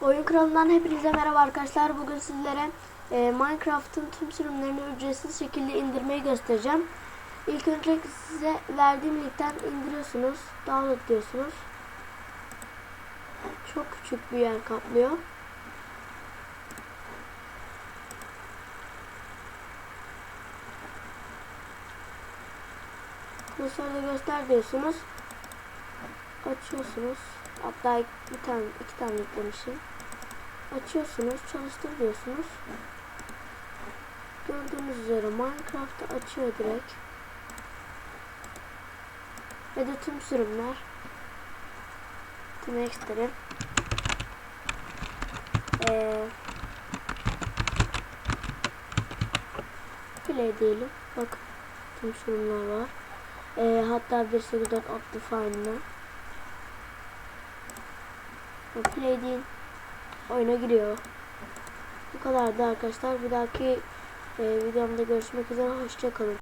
Oyun kralından hepinize merhaba arkadaşlar. Bugün sizlere e, Minecraft'ın tüm sürümlerini ücretsiz şekilde indirmeyi göstereceğim. İlk önce size verdiğim linkten indiriyorsunuz. Download diyorsunuz. Çok küçük bir yer kaplıyor. Klasörde göster diyorsunuz. Açıyorsunuz. Hatta bir tane, iki tane yüklemişim. Açıyorsunuz, çalıştır diyorsunuz. Gördüğünüz üzere Minecraft'ı açıyor direkt. Ve de tüm sürümler. Tüm ekstrem. Ee, play diyelim. Bakın tüm sürümler var. Ee, hatta 1.8.4 Optifine'la. Play deyin. Oyuna giriyor. Bu kadardı arkadaşlar. Bir dahaki e, videomda görüşmek üzere. Hoşçakalın.